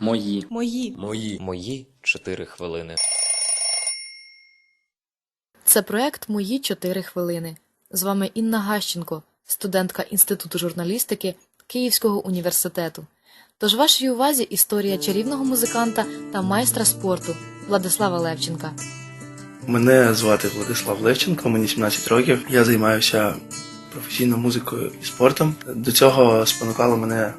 Мої. Мої. Мої. Мої 4 хвилини. Це проект Мої 4 хвилини. З вами Інна Гащенко, студентка Інституту журналістики Київського університету. Тож вашій увазі історія чарівного музиканта та майстра спорту Владислава Левченка. Мене звати Владислав Левченко, мені 17 років. Я займаюся професійно музикою і спортом. До цього спонукала мене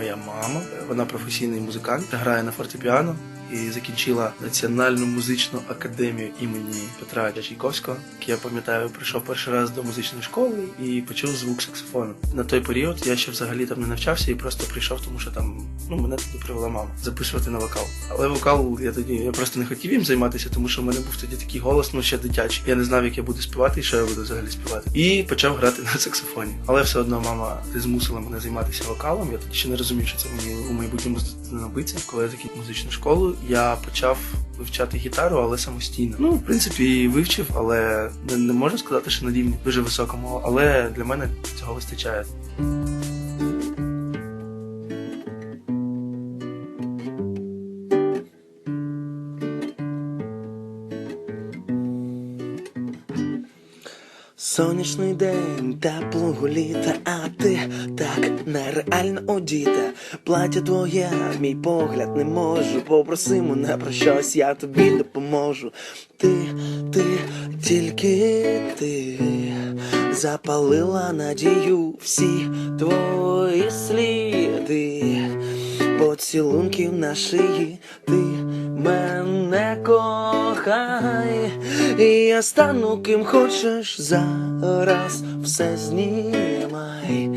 моя мама. Вона професійний музикант, грає на фортепіано і закінчила Національну музичну академію імені Петра Чайковського. Як я пам'ятаю, прийшов перший раз до музичної школи і почув звук саксофону. На той період я ще взагалі там не навчався і просто прийшов, тому що там ну мене туди привела мама записувати на вокал. Але вокал я тоді я просто не хотів їм займатися, тому що в мене був тоді такий голос, ну ще дитячий. Я не знав, як я буду співати і що я буду взагалі співати. І почав грати на саксофоні. Але все одно мама ти змусила мене займатися вокалом. Я тоді ще не розумів, що це мені у майбутньому знадобиться. Коли я закінчив музичну школу, я почав вивчати гітару, але самостійно. Ну, в принципі, вивчив, але не, не можу сказати, що на рівні дуже високому. Але для мене цього вистачає. Сонячний день теплого літа, а ти так нереально одіта. Плаття твоє, мій погляд не можу. Попроси мене про щось, я тобі допоможу. Ти, ти, тільки ти запалила надію всі твої сліди. Поцілунків на шиї, ти мене кохай, і я стану ким хочеш зараз все знімай,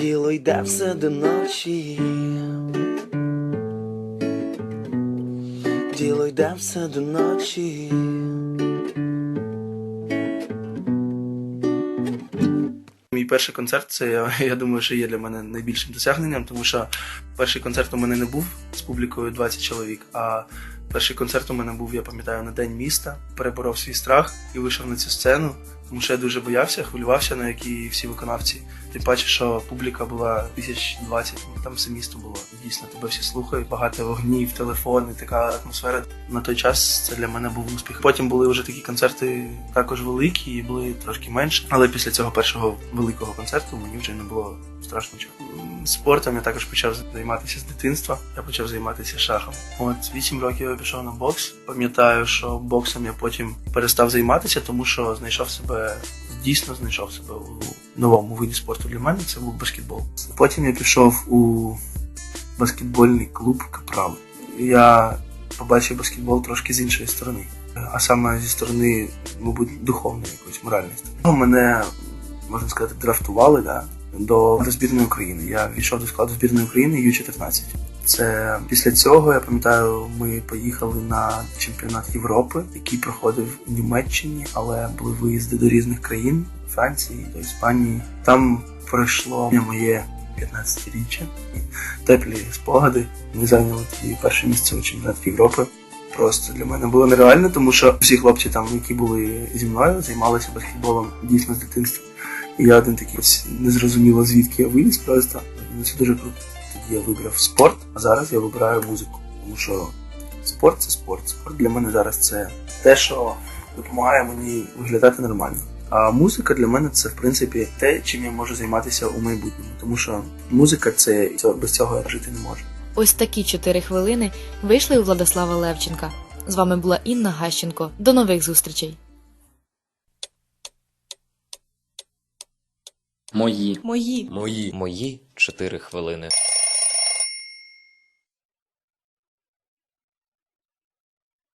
діло йде все до ночі. Діло йде все до ночі. Мій перший концерт це я, я думаю, що є для мене найбільшим досягненням, тому що перший концерт у мене не був з публікою 20 чоловік. А перший концерт у мене був, я пам'ятаю, на день міста. Переборов свій страх і вийшов на цю сцену, тому що я дуже боявся, хвилювався, на як і всі виконавці. Тим паче, що публіка була тисяч двадцять, там все місто було. Дійсно тебе всі слухають, багато вогнів, телефони, така атмосфера. На той час це для мене був успіх. Потім були вже такі концерти також великі, і були трошки менше. Але після цього першого великого концерту мені вже не було страшно чого. Спортом я також почав займатися з дитинства. Я почав займатися шахом. От 8 років я пішов на бокс. Пам'ятаю, що боксом я потім перестав займатися, тому що знайшов себе дійсно знайшов себе у новому виді спорту для мене. Це був баскетбол. Потім я пішов у баскетбольний клуб Капрал. Я побачив баскетбол трошки з іншої сторони, а саме зі сторони, мабуть, духовної якоїсь моральної сторони. Ну, Мене можна сказати, драфтували да, до, збірної України. Я війшов до складу збірної України Ю-14. Це після цього я пам'ятаю, ми поїхали на чемпіонат Європи, який проходив у Німеччині, але були виїзди до різних країн Франції, до Іспанії. Там пройшло моє 15-річчя. І Теплі спогади. Ми зайняли тоді перше місце у чемпіонаті Європи. Просто для мене було нереально, тому що всі хлопці, там, які були зі мною, займалися баскетболом дійсно з дитинства. І я один такий ось незрозуміло, звідки я виліз просто. Ну, Це дуже круто. Я вибрав спорт, а зараз я вибираю музику. Тому що спорт це спорт. Спорт для мене зараз це те, що допомагає мені виглядати нормально. А музика для мене це в принципі те, чим я можу займатися у майбутньому. Тому що музика це без цього я жити не можу. Ось такі 4 хвилини вийшли у Владислава Левченка. З вами була Інна Гащенко. До нових зустрічей! Мої. Мої. Мої. Мої 4 хвилини.